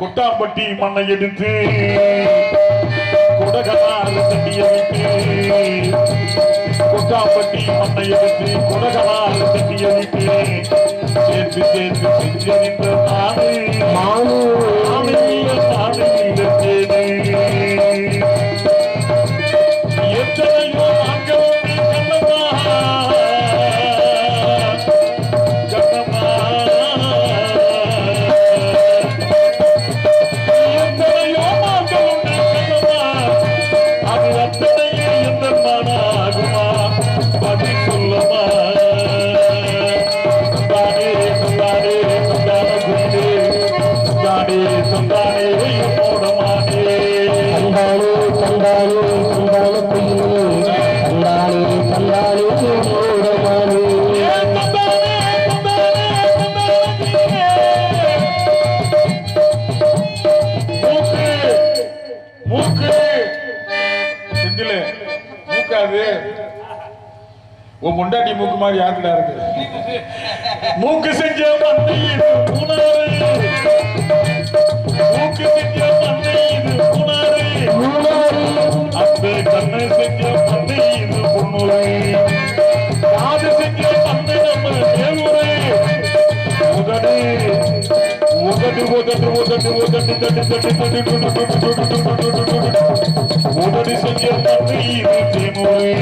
குட்டாம்பட்டி மண்ணை எடுத்து குடகனால தண்ணிய விட்டு. கொட்டாம்பட்டி மண்ணை எடுத்து குடகனால தண்ணிய விட்டு. சேர்த்து சேர்த்து செஞ்சு நாடு. நாடு உன் முண்டாட்டி மூக்கு மாதிரி யாருக்குடா இருக்கு மூக்கு செஞ்ச உதடு செய்ய தண்ணீர் தேமுறை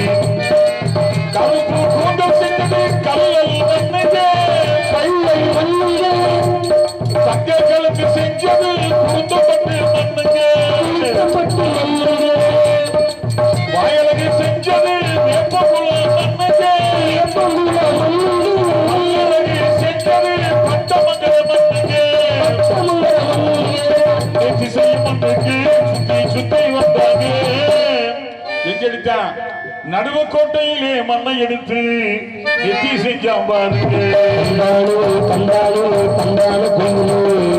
நடுவக்கோட்டையிலே மண்ணை எடுத்து நெத்தி செஞ்சான் பாருங்க தந்தானே தந்தானே தந்தான குயிலே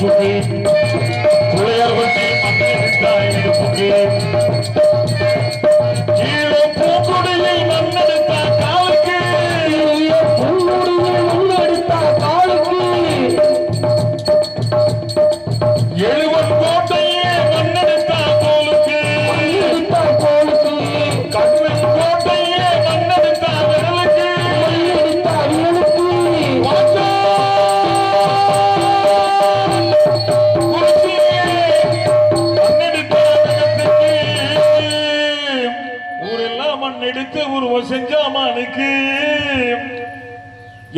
বুঝতে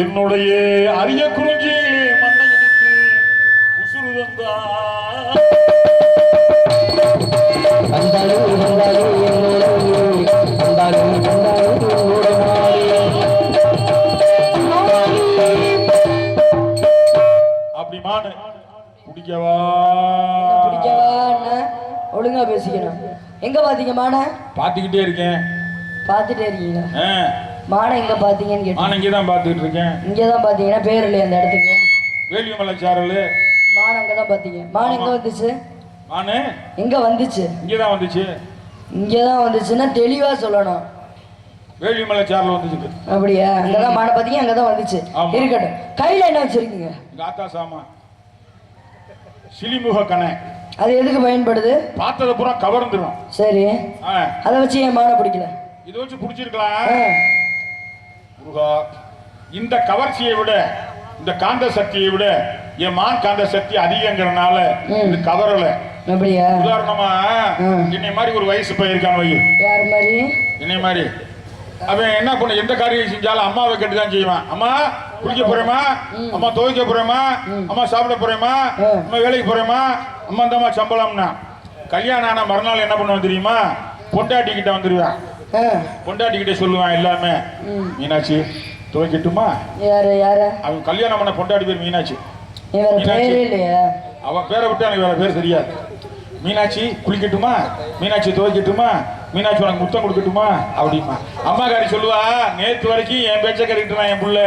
என்னுடைய அரிய குறிஞ்சியிலே மண்ணை எடுத்து உசுறு தந்தா தந்தானே தந்தானே என்னோட உயிரே. தந்தானே தந்தானே மூடமானே அப்படி மானு. குடிக்கவா? ஒழுங்கா பேசிக்கணும். எங்க பாத்தீங்க மானை? பார்த்துக்கிட்டே இருக்கேன். பார்த்துட்டே இருக்கீங்களா? ஆ, மானை எங்க பாத்தீங்கன்னு கேட்டேன் நான் இங்கே தான் பார்த்துக்கிட்டு இருக்கேன் இங்கதான் பாத்தீங்கன்னா பேர் இல்லையா அந்த இடத்துக்கு. வேலியமலை சாரல். மானை அங்கதான் பாத்தீங்க. மான் எங்க வந்துச்சு? மானு எங்க வந்துச்சு. இங்கே தான் வந்துச்சு. இங்கதான் வந்துச்சுன்னா தெளிவா சொல்லணும். வேலியமலை சாரல் வந்துச்சு அப்படியா? அங்கதான் மானை பாத்தீங்க அங்கதான் வந்துச்சு. ஆமா. இருக்கட்டும். கையில என்ன வச்சிருக்கீங்க? இங்க ஆத்தா சாமா சிலிமுக கணை அது எதுக்கு பயன்படுது? பார்த்ததை பூரா கவர்ந்துடும் சரி. அதை வச்சு ஏன் மானை பிடிக்கல? இதை வச்சு பிடிச்சிருக்கலாம். முருகா இந்த கவர்ச்சியை விட இந்த காந்த சக்தியை விட என் மான் காந்த சக்தி அதிகங்கிறனால. இது கவரல. உதாரணமா. என்னை மாதிரி ஒரு வயசு பையன் வை. என்னை மாதிரி. அவன் என்ன பண்ண எந்த காரியம் செஞ்சாலும் அம்மாவை கேட்டு தான் செய்வான். அம்மா குளிக்க போறேமா அம்மா துவைக்க போறேமா அம்மா சாப்பிட போறேமா. அம்மா வேலைக்கு போறேமா அம்மா இந்தம்மா சம்பளம்னா. கல்யாணம் ஆன மறுநாள் என்ன பண்ணுவான் தெரியுமா? பொண்டாட்டி கிட்ட வந்துருவான். ஆ, பொண்டாட்டி கிட்ட சொல்லுவான் எல்லாமே. மீனாட்சி துவைக்கட்டுமா? யாரு யாரு? அவன் கல்யாணம் பண்ண பொண்டாடி பேர் மீனாட்சி. அவன் பேரை விட்டு எனக்கு வேற பேர் தெரியாது மீனாட்சி குளிக்கட்டுமா? மீனாட்சி துவைக்கட்டுமா? மீனாட்சி உனக்கு முத்தம் கொடுக்கட்டுமா? அப்படிமா அம்மாக்காரி சொல்லுவா நேத்து வரைக்கும் என் பேச்ச கறிக்கிட்டு என் புள்ள.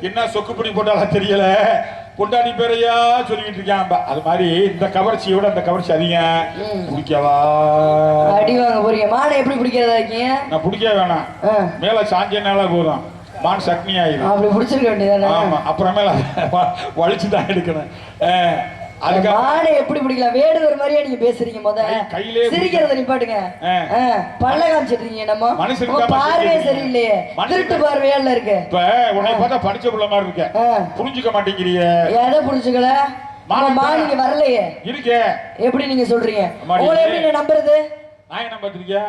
என்ன சொக்குப்பிடி போட்டாலா தெரியல. பொண்டாட்டி பேரையா சொல்லிக்கிட்டு இருக்கான். அது மாதிரி இந்த கவர்ச்சியை விட அந்த கவர்ச்சி அதிகம் பிடிக்கவா? அடி வாங்க போறீங்க மாடை எப்படி பிடிக்கிறதா இருக்கீங்க? நான் பிடிக்க வேணாம். மேல சாஞ்சனால போதும். மான் சட்னி ஆயிடும் அப்படி பிடிச்சிருக்க வேண்டியதானே ஆமா. அப்புறமேல வலிச்சு தான் எடுக்கணும். மாடை எப்படி பிடிக்கலாம்? வேடுவர் மாதிரியே நீங்க பேசுறீங்க முத. சிரிக்கிறத நிப்பாட்டுங்க. பல்ல காமிச்சிட்டு நம்ம பார்வையே. சரியில்லையே. திருட்டு பார்வையால இருக்கு? இப்ப உன்னை பார்த்தா படிச்ச புள்ள மாதிரி இருக்க. புரிஞ்சுக்க மாட்டேங்கிறிய. எதை புடிச்சுக்கல மாடு மா நீங்க வரலையே. இருக்கே. எப்படி நீங்க சொல்றீங்க. உங்களை எப்படி நம்புறது? நாயனம் பார்த்திருக்கியா?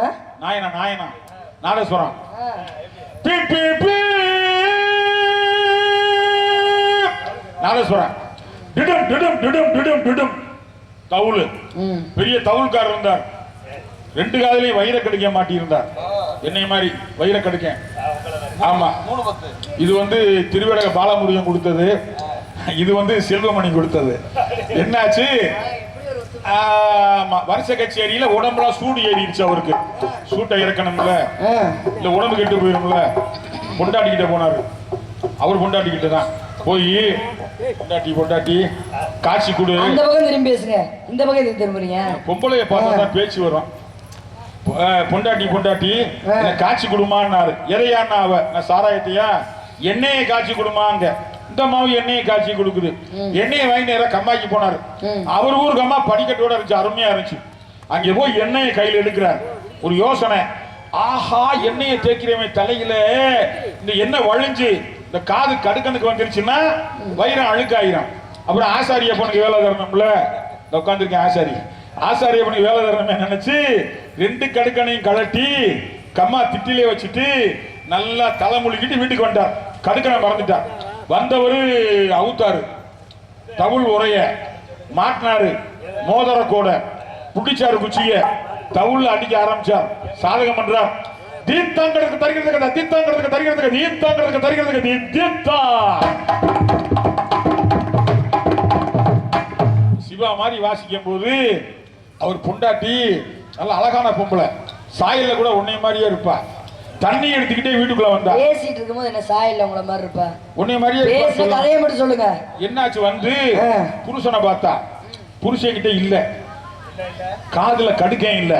ஆ? நாயனா நாயனா? நாதஸ்வரம். ஆ. டிடும் டிடும் டிடும் டிடும் டிடும். தவுளு ம். பெரிய தவுள்காரர் இருந்தார். ரெண்டு காதலையும் வயிற கடிக்க மாட்டியிருந்தார். என்னை மாதிரி வயிற கடிக்க. ஆமா. இது வந்து திருவிடக பாலமுருகன் கொடுத்தது. இது வந்து செல்வமணி கொடுத்தது. என்னாச்சு? ஆமா. வருஷ கச்சேரியில உடம்புலாம் சூடு ஏறிடுச்சு அவருக்கு. சூட்டை இறக்கணும்ல. இல்ல உடம்பு கெட்டு போயிரும்ல. பொண்டாட்டிக்கிட்ட போனாரு. அவர் பொண்டாட்டிக்கிட்ட தான் போய் பொண்டாட்டி பொண்டாட்டி காட்சி கொடு. அந்த பக்கம் திரும்பி பேசுங்க. இந்த பக்கம் எதுக்கு திரும்புறீங்க? பொம்பளைய பார்த்தா தான் பேச்சு வரும். பொண்டாட்டி பொண்டாட்டி காட்சி கொடுமான்னாரு. எதையான்னா அவ? நான் சாராயத்தையா? எண்ணெயை காட்சி கொடுமாங்க. இந்த மாவு எண்ணெயை காட்சி கொடுக்குது. எண்ணெயை வாங்கி நேரா கம்மாய்க்கு போனாரு. அவர் ஊர் கம்மா படிக்கட்டோட இருந்துச்சு அருமையா இருந்துச்சு. அங்கே போய் எண்ணெயை கையில் எடுக்கிறார். ஒரு யோசனை. ஆஹா எண்ணெயை தேய்க்கிறவன் தலையில இந்த எண்ணெய் வழிஞ்சு இந்த காது கடுக்கனுக்கு வந்துருச்சுன்னா வயிறம் அழுக்காயிரும். அப்புறம் ஆசாரிய பொண்ணுக்கு வேலை தரணும்ல. உட்காந்துருக்கேன் ஆசாரி. ஆசாரிய பொண்ணுக்கு வேலை தரணுமே நினைச்சு ரெண்டு கடுக்கனையும் கழட்டி கம்மா திட்டிலே வச்சுட்டு நல்லா தலை வீட்டுக்கு வந்தார் கடுக்கனை மறந்துட்டார். வந்தவர் அவுத்தாரு. தவுள் உரைய மாட்டினாரு. மோதர கூட. புட்டிச்சாரு குச்சிய. தவுள் அடிக்க ஆரம்பிச்சார். சாதகம் பண்றார். தீர்த்தாங்கிறதுக்கு தருகிறதுக்கு தீர்த்தாங்கிறதுக்கு தருகிறதுக்கு தீர்த்தாங்கிறதுக்கு தருகிறதுக்கு தீர்த்தா. சிவா மாதிரி வாசிக்கும் போது அவர் பொண்டாட்டி நல்ல அழகான பொம்பளை. சாயல்ல கூட உன்னை மாதிரியே இருப்பா. தண்ணி எடுத்துக்கிட்டே வீட்டுக்குள்ள வந்தா. பேசிட்டு இருக்கும்போது என்ன சாயல்ல உங்கள மாதிரி இருப்பா? உன்னை மாதிரியே பேசுற. கதையை மட்டும் சொல்லுங்க. என்னாச்சு வந்து? ஆ. புருஷனை பார்த்தா. புருஷன்கிட்ட இல்ல. காதுல கடுக்கேன் இல்ல.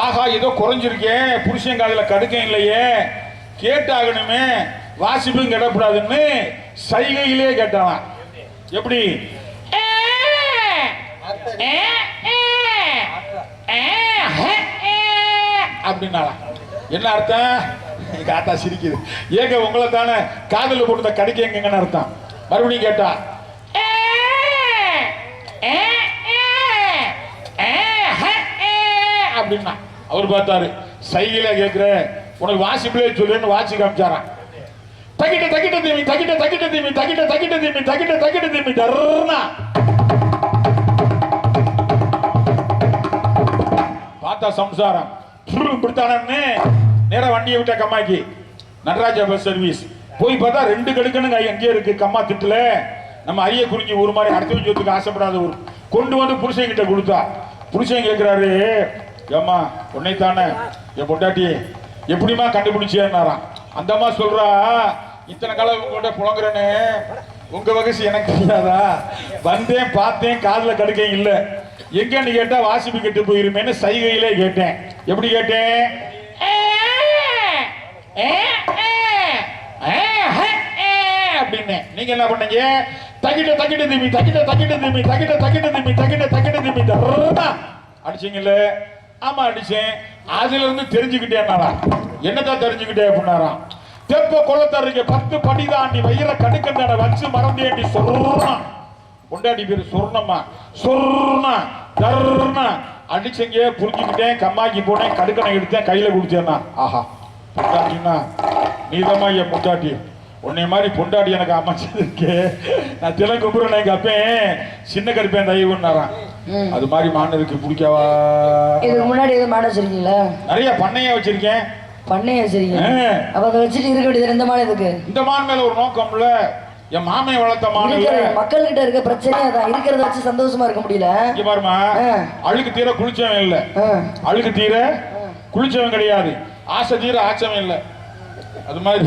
ஆஹா ஏதோ குறைஞ்சிருக்கேன் புருஷன் காதுல கடுக்கேன் இல்லையே. கேட்டாகணுமே வாசிப்பும் கிடப்படாதுன்னு சைகையிலே கேட்டான் எப்படி? அப்படின்னாலாம் என்ன அர்த்தம்? காத்தா சிரிக்குது. ஏங்க உங்களை தானே காதல போட்டு கடிக்க எங்கன்னு அர்த்தம். மறுபடியும் கேட்டா அப்படின்னா. அவர் பார்த்தாரு சைகில கேட்கிறேன் உனக்கு வாசிப்பிலே சொல்லுன்னு வாசி காமிச்சாரா தகிட்ட தகிட்ட தீமி தகிட்ட தகிட்ட தீமி தகிட்ட தகிட்ட தீமி தகிட்ட தகிட்ட தீமி தர்னா பார்த்தா சம்சாரம். பிடித்தானே நேர வண்டியை விட்ட கம்மாக்கி. Nataraja bus service. போய் பார்த்தா ரெண்டு கடுக்கணுங்க எங்கேயே இருக்கு கம்மா திட்டுல. நம்ம ஐய குறிஞ்சி ஒரு மாதிரி அடுத்த சொத்துக்கு ஆசைப்படாத ஒரு கொண்டு வந்து புருஷன் கிட்ட கொடுத்தா. புருஷன் கேட்கிறாரு ஏம்மா உன்னைத்தானே? என் பொண்டாட்டி எப்படிம்மா கண்டுபிடிச்சேன்னாராம். அந்த அம்மா சொல்றா இத்தனை காலம் உங்கள்கிட்ட புலங்குறேன்னு உங்க வகசி எனக்கு தெரியாதா? வந்தேன் பார்த்தேன் காதில் கடுக்கேன் இல்லை. எங்கன்னு கேட்டா வாசிப்பு கெட்டு போயிருமேன்னு சைகையிலே கேட்டேன். எப்படி கேட்டேன்? அப்படின்னு. நீங்க என்ன பண்ணீங்க? தக்கிட்ட தகிட்ட திரும்பி தக்கிட்ட தகிட்ட திரும்பி தக்கிட்ட தக்கிட்ட திரும்பி தகிட்ட தகிட்ட திரும்பி தர்றதா அடிச்சீங்கல்ல? ஆமா அடிச்சேன் அதுல இருந்து தெரிஞ்சுக்கிட்டேன்னாரா என்னதான் தெரிஞ்சுக்கிட்டே அப்படின்னாராம் தெப்ப கொள்ளத்தருங்க பத்து படி நீ வயிற கடுக்கந்தாட வச்சு மறந்தேண்டி சொல்றான் கொண்டாடி பேரு சொர்ணம்மா. சொர்ணா தர்ணா. அடிச்சங்க புரிஞ்சுக்கிட்டேன் கம்மாக்கி போனேன் கடுக்கணை எடுத்தேன் கையில குடிச்சேன்னா ஆஹா பொண்டாட்டின்னா நீதமா என் பொண்டாட்டி. உன்னை மாதிரி பொண்டாட்டி எனக்கு அமைச்சதுக்கு. நான் திலங்குப்புறேன் எங்க அப்பேன் சின்ன கருப்பேன் தயவுன்னாரான் அது மாதிரி மானதுக்கு பிடிக்கவா? இதுக்கு முன்னாடி எதுவும் மாட வச்சிருக்கீங்களா? நிறைய பண்ணையா வச்சிருக்கேன். பண்ணைய வச்சிருக்கீங்க. அப்ப அதை வச்சுட்டு இருக்க வேண்டியது இந்த மாடு எதுக்கு இந்த மான் மேல ஒரு நோக்கம்ல என் மாமையை வளர்த்த மான் இல்ல. இருக்கிற மக்கள்கிட்ட இருக்க பிரச்சனையே அதான். இருக்கிறத வச்சு சந்தோஷமா இருக்க முடியல. இங்க பாருமா. அழுக்கு தீர குளிச்சவன் இல்ல. அழுக்கு தீர குளிச்சவன் கிடையாது. ஆசை தீர ஆச்சவன் இல்ல. அது மாதிரி.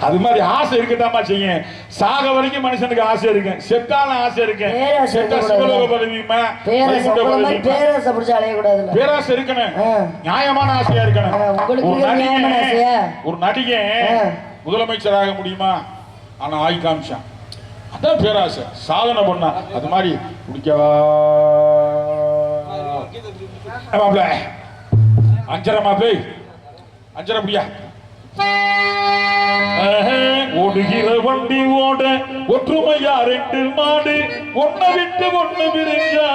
அது மாதிரி ஆசை இருக்கட்டாமா செய்யும் சாக வரைக்கும் மனுஷனுக்கு ஆசை இருக்கு. செத்தாலும் ஆசை இருக்கு. பேராசை செத்தா. சிவலோக பதவியுமா? பேரரசை பிடிச்சி பேராசை இருக்கணும். நியாயமான ஆசையா இருக்கணும். ஒரு ஆ. முதலமைச்சராக முடியுமா? ஆனா ஆய் காமிச்சான். அதான் பேராசை. சாதனை பண்ணா. அது மாதிரி குடிக்கவா? ஏ மாப்ள அஞ்சரை மாப்ள அஞ்சரை முடியா? ஓடுகிற வண்டி ஓட ஒற்றுமையா ரெண்டு மாடு. ஒன்ன விட்டு ஒண்ணு பிரிஞ்சா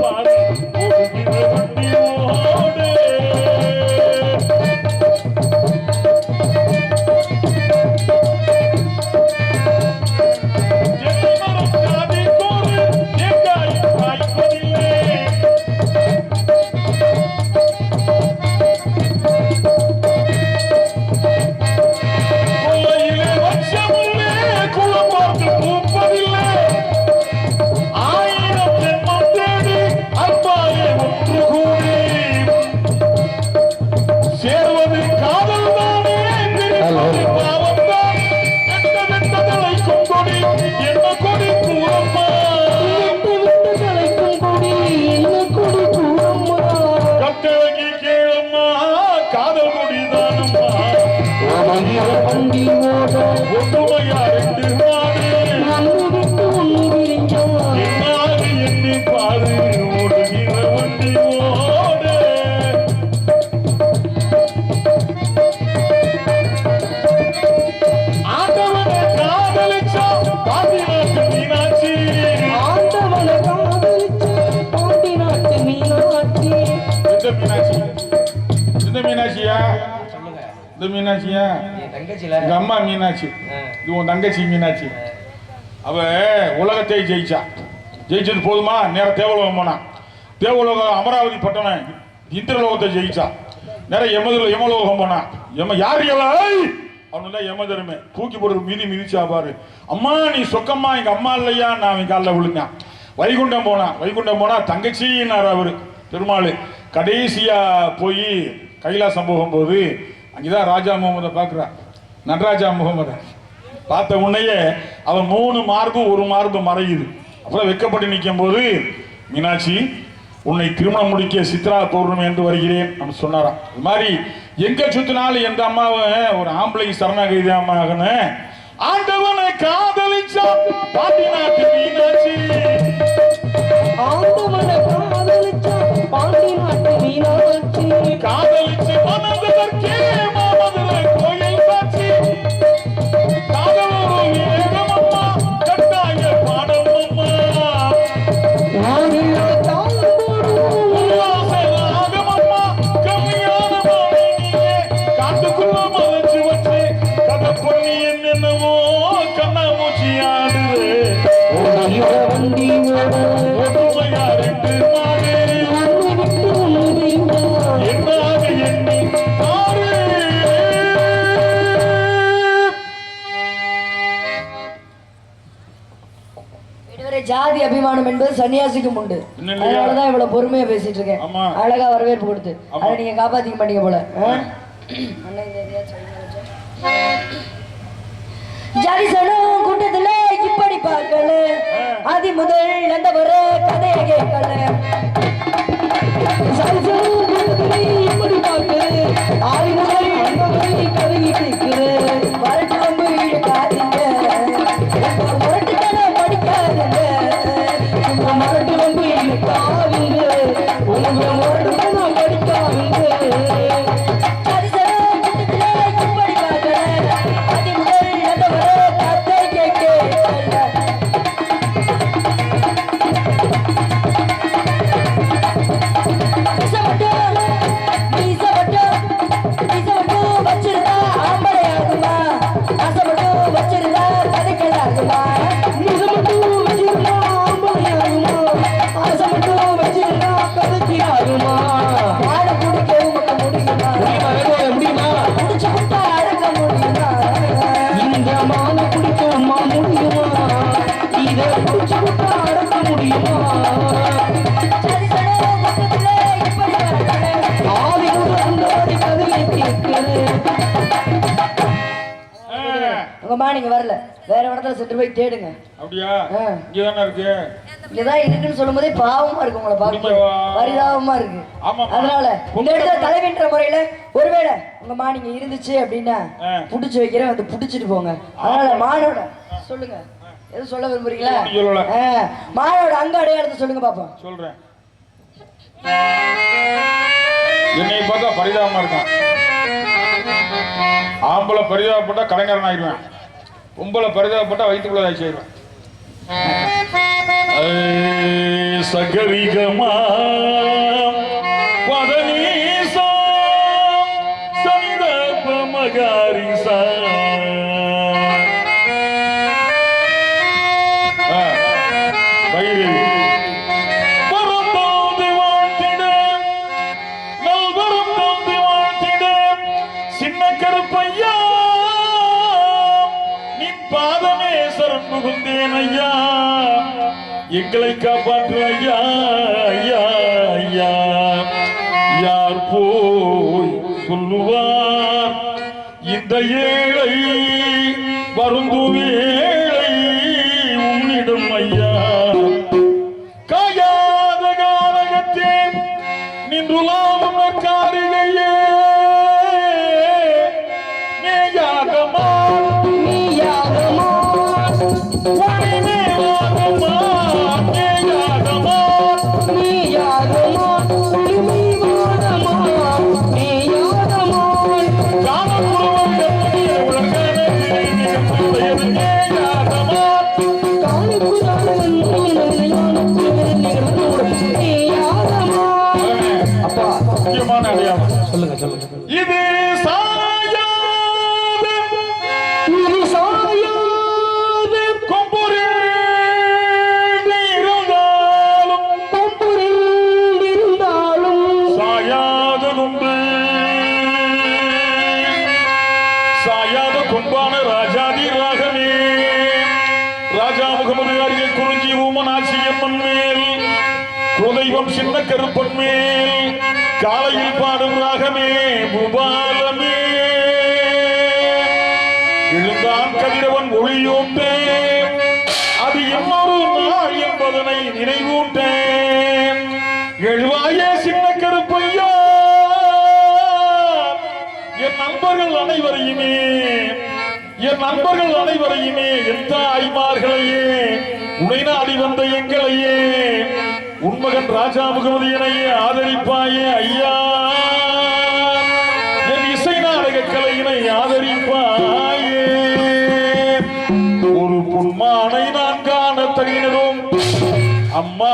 பாரு ஓடுகிற வண்டி ஓட மீனாட்சியா எங்க அம்மா மீனாட்சி இது உன் தங்கச்சி மீனாட்சி அவ உலகத்தை ஜெயிச்சா. ஜெயிச்சது போதுமா? நேர தேவலோகம் போனா. தேவலோகம் அமராவதி பட்டணம் இந்திரலோகத்தை ஜெயிச்சா. நேர யமதுல யமலோகம் போனா. யம யார் எல்லாம் அவனு தான் யம தருமே தூக்கி போடுற மீதி மிதிச்சா பாரு. அம்மா நீ சொக்கம்மா. எங்க அம்மா இல்லையா? நான் அவன் காலில் விழுந்தேன். வைகுண்டம் போனா. வைகுண்டம் போனா தங்கச்சின்னார் அவரு. பெருமாள் கடைசியா போய் கைலாசம் போகும்போது அங்கேதான் ராஜா முகமதை பார்க்குறான் நடராஜா முகமதை. பார்த்த உன்னையே அவன் மூணு மார்பும் ஒரு மார்பு மறையுது. அப்புறம் வெக்கப்பட்டு நிற்கும் போது மீனாட்சி உன்னை திருமணம் முடிக்க சித்ரா பௌர்ணமி என்று வருகிறேன் அப்படின்னு சொன்னாராம். இது மாதிரி எங்க சுத்தினாலும் எந்த அம்மாவும் ஒரு ஆம்பளை சரணாகதி அம்மாகனு ஆண்டவனை காதலிச்சா பாட்டி நாட்டு அபிமானம் என்பது சன்னியாசிக்கும் உண்டு? அதனாலதான் இவ்வளவு பொறுமையா பேசிட்டு இருக்கேன். அழகா வரவேற்பு கொடுத்து. அதை நீங்க காப்பாத்திக்க மாட்டீங்க போல ஆ? அண்ணன் இந்த எதையாச்சும் சொல்லுங்க ராஜா. ஜாதி சனம் கூட்டத்துல இப்படி பார்க்கல ஆதி முதல் அந்த வர கதையை கேட்கல இப்படி பார்க்கல ஆதி முதல் கதையை நீங்க வரல. வேற இடத்துல சென்று போய் தேடுங்க. அப்படியா. இங்கதானே இருக்கு? இங்கதான் இருக்குன்னு சொல்லும் போதே பாவமா இருக்கு உங்களை குடிக்கவா? பரிதாபமா இருக்கு. அதனால இந்த இடத்துல தலைவின்ற முறையில ஒருவேளை உங்கம்மா நீங்க இருந்துச்சு அப்படின்னா. புடிச்சு வைக்கிறேன் வந்து புடிச்சிட்டு போங்க. அதனால மானோட சொல்லுங்க. எதுவும் சொல்ல விரும்புறீங்களா? மானோட அங்க அடையாளத்தை சொல்லுங்க பாப்போம். சொல்றேன். என்னை பார்த்தா பரிதாபமா இருக்கான். ஆம்பளை பரிதாபப்பட்டா கலைஞரன் ஆயிடுவேன். பொம்பளை பரிதாபப்பட்டா வயிற்றுக்குள்ள ஆயிடுவேன் சகரிகமா. புகுந்தேன் ஐயா எங்களை காப்பாற்று ஐயா ஐயா ஐயா. யார் போய் சொல்லுவார்? இந்த ஏழை வருந்துவே. பூபாலமே எழுந்தான் கதிரவன் ஒளியூட்டேன். அது இன்னொரு நாள் என்பதனை நினைவூட்டேன். எழுவாயே சின்ன கருப்பையா. என் நண்பர்கள் அனைவரையுமே என் நண்பர்கள் அனைவரையுமே எந்த தாய்மார்களையே உனை நாடி வந்த எங்களையே உன்மகன் ராஜா முகமதியனையே ஆதரிப்பாயே ஐயா.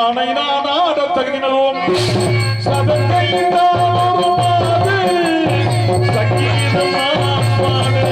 அம்மானை நான் ஆட தகினதும் சங்கீதம் சங்கீதம் நான் பாடு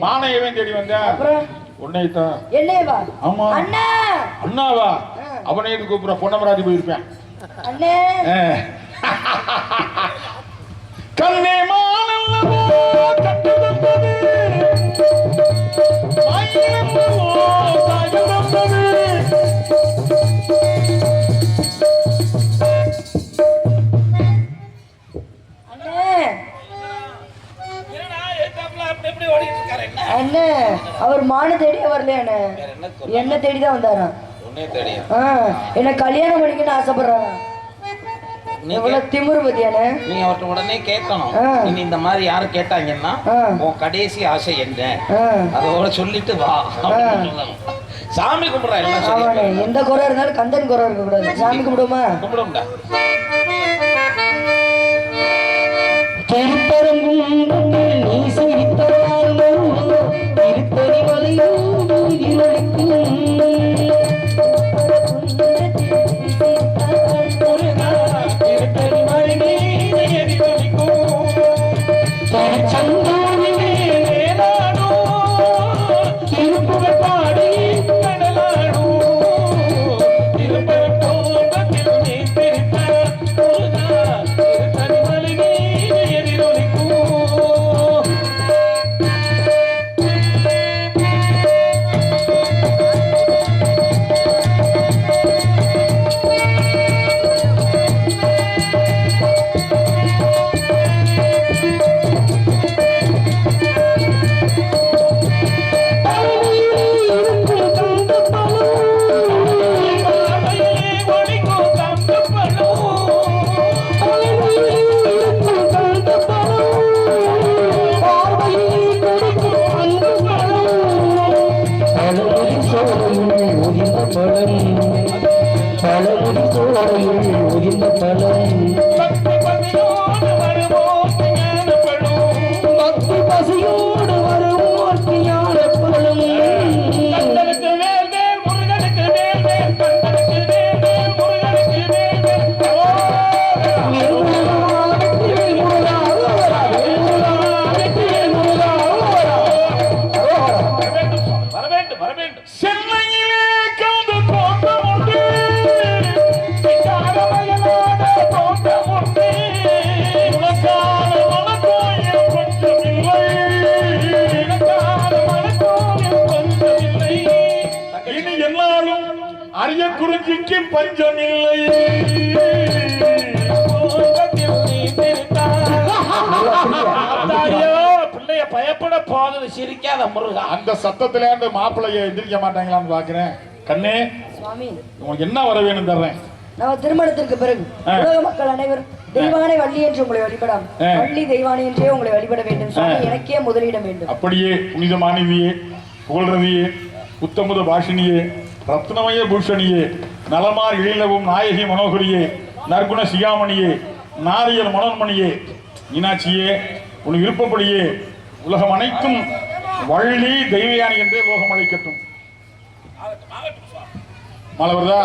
இல்லை. மானையவன் தேடி வந்தேன். உன்னைத்தான் ஆமா. அண்ணா. அண்ணாவா? அவனே இது கூப்பிட பொன்னமராதி போயிருப்பேன். அண்ணே. கண்ணே அண்ணே அவர் மான தேடி வரலையா அண்ணே. என்ன தேடி தான் வந்தாராம். என்ன கல்யாணம் நீ நீங்க அவர்கிட்ட உடனே கேட்கணும். ஆ. இனி இந்த மாதிரி யாரு கேட்டாங்கன்னா ஆ. உன் கடைசி ஆசை என்ன? ஆ. அதோட சொல்லிட்டு வா. சாமி கும்பிடுறா எல்லாம் எந்த குறை இருந்தாலும் கந்தன் குறை இருக்க கூடாது சாமி கும்பிடுமா கும்பிடும்டா பஞ்சமில்லை ஐயோ, பிள்ளைய பயப்பட போகுது சிரிக்காத முருகா. அந்த சத்தத்துல அந்த மாப்பிள்ளைய எந்திரிக்க மாட்டாங்களான்னு பாக்குறேன் கண்ணே சுவாமி. உனக்கு என்ன வர வேணும் தர்றேன். நம்ம திருமணத்திற்கு பிறகு. உலக மக்கள் அனைவரும் தெய்வானை வள்ளி என்று உங்களை வழிபடாம். வள்ளி தெய்வானை என்றே உங்களை வழிபட வேண்டும். சுவாமி. எனக்கே முதலிடம் வேண்டும். அப்படியே புனித மாணவியே புகழ்றதியே உத்தமுத பாஷினியே ரத்னமய பூஷணியே நலமார் இழிலவும் நாயகி மனோகரியே நற்குண சிகாமணியே நாரியல் மனோன்மணியே. மீனாட்சியே உன் விருப்பப்படியே உலகம் அனைத்தும் வள்ளி தெய்வயானி என்றே லோகம் அழைக்கட்டும் மழை வருதா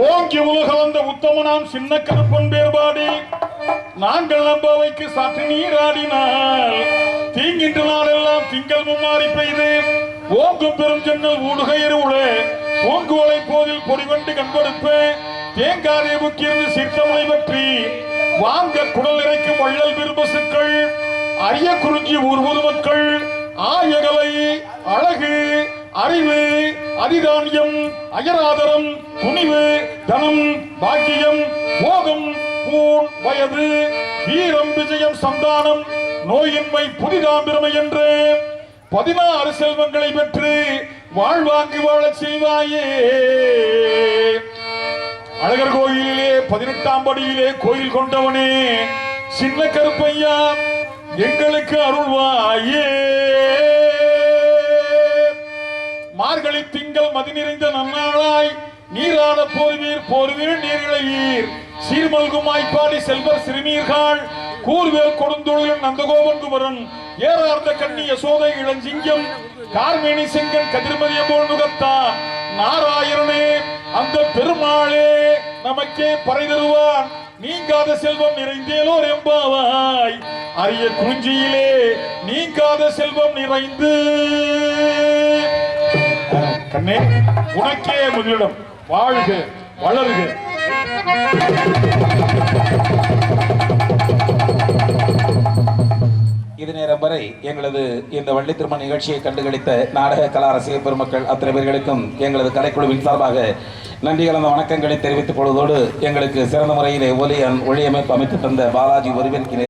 ஓங்கி உலக வந்த உத்தமனாம் சின்ன கருப்பன் பேர்பாடி நாங்கள் நம்பவைக்கு சற்று நீராடினால் தீங்கின்ற நாளெல்லாம் திங்கள் மும்மாறி பெய்து. ஓங்கும் பெரும் ஜன்னல் ஊடுக இருவுளே ஓங்குவலை போதில் பொடிவண்டு கண்படுப்பேன் தேங்காதே முக்கியிருந்து சித்தமலை பற்றி வாங்க குடல் இறைக்கும் வள்ளல் விரும்பசுக்கள் அரிய குறிஞ்சி ஊர்வது மக்கள் ஆயகலை அழகு அறிவு அதிதானியம் அயராதரம் துணிவு தனம் பாக்கியம் போகம் பூண் வயது வீரம் விஜயம் சந்தானம் நோயின்மை புதிதாம்பிரமை என்று பதினாறு செல்வங்களை பெற்று வாழ்வாங்கு வாழச் செய்வாயே. அழகர் கோயிலிலே பதினெட்டாம் படியிலே கோயில் கொண்டவனே சின்ன கருப்பையா எங்களுக்கு அருள்வாயே. மார்கழி திங்கள் மதி நிறைந்த நன்னாளாய் நீராட போர்வீர் போர்வீர் நீரிழையீர் சீர்மல்குமாய் பாடி செல்வர் சிறுமீர்கள் கூர்வேல் கொடுந்தொழில் நந்தகோபன் குமரன் ஏறார்ந்த கண்ணி யசோதை இளஞ்சிங்கம் கார்மேனி செங்கன் கதிர்மதிய போல் முகத்தா நாராயணனே அந்த பெருமாளே நமக்கே பறை தருவான் நீங்காத செல்வம் நிறைந்தேலோர் எம்பாவாய். அரிய குறிஞ்சியிலே நீங்காத செல்வம் நிறைந்து. கண்ணே உனக்கே முதலிடம். வாழ்க வளருக. இது நேரம் வரை எங்களது இந்த வள்ளி திருமண நிகழ்ச்சியை கண்டுகளித்த நாடக கலா ரசிக பெருமக்கள் அத்தனை பேர்களுக்கும் எங்களது கலைக்குழுவின் சார்பாக நன்றி கலந்த வணக்கங்களை தெரிவித்துக் கொள்வதோடு எங்களுக்கு சிறந்த முறையிலே ஒலி ஒளியமைப்பு அமைத்து தந்த பாலாஜி ஒருவன்